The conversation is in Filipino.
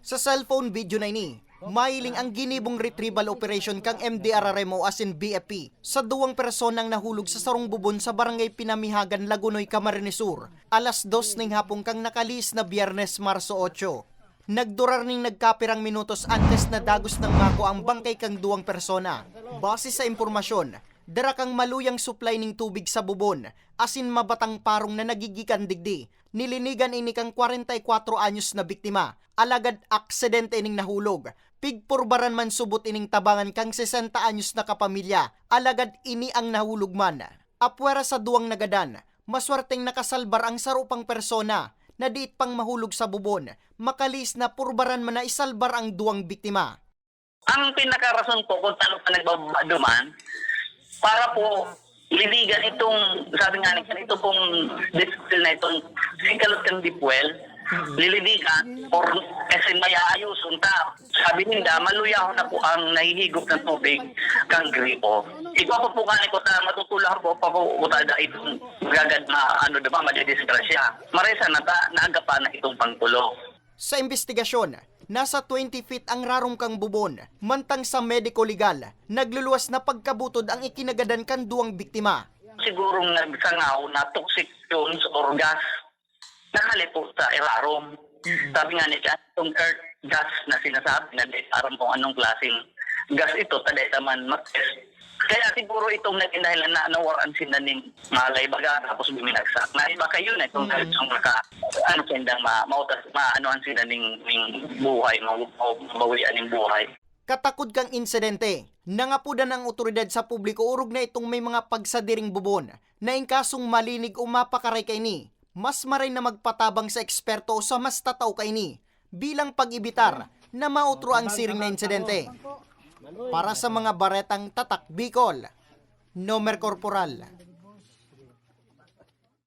Sa cellphone video na ini, mailing ang ginibong retrieval operation kang MDRRMO as in BFP sa duwang personang nahulog sa sarong bubon sa barangay Pinamihagan, Lagunoy, Camarines Sur, alas dos ning hapong kang nakalis na Biyernes, Marso 8. Nagdurar ning nagkapirang minutos antes na dagos ng mako ang bangkay kang duwang persona. Base sa impormasyon, dara kang maluyang supply ning tubig sa bubon, asin mabatang parong na nagigikan digdi. Nilinigan ini kang 44 anyos na biktima, alagad aksidente ining nahulog. Pigpurbaran man subot ining tabangan kang 60 anyos na kapamilya, alagad ini ang nahulog man. Apwera sa duwang nagadan, maswerteng nakasalbar ang sarupang persona na diit pang mahulog sa bubon, makalis na purbaran man na isalbar ang duwang biktima. Ang pinakarason po kung saan pa nagbabaduman, para po liligan itong, sabi nga nila, ito pong discipline na itong sikalot kang dipwell, lililigan or kasi may ayos unta. Sabi nila, maluyaw na po ang nahihigop ng tubig kang gripo. Ipapapukan ko ta matutulahan po pa po utada itong gagad na ano diba madidisgrasya. Maresa na ta naagapa na itong pangtulo. Sa investigasyon, nasa 20 feet ang rarong kang bubon, mantang sa medico legal, nagluluwas na pagkabutod ang ikinagadan kan duwang biktima. sigurong nagsangaw na toxic fumes or gas nakalipo sa irarom. Sabi nga ni Chan, itong earth gas na sinasabi na aram kung anong klaseng gas ito, taday naman mag-test. Kaya siguro itong naging dahilan na nawaran sila ng malay baga tapos buminagsak. Na iba kayo na itong mm. maka ano kendang ma mautas maanuhan sila ning ning buhay mabawian ning buhay. Katakod kang insidente, nangapudan ng otoridad sa publiko urog na itong may mga pagsadiring bubon na inkasong malinig o mapakaray kay ni. Mas maray na magpatabang sa eksperto o sa mas tataw kay ni bilang pag-ibitar na mautro ang siring na insidente. Para sa mga baretang tatak Bicol, Nomer Corporal,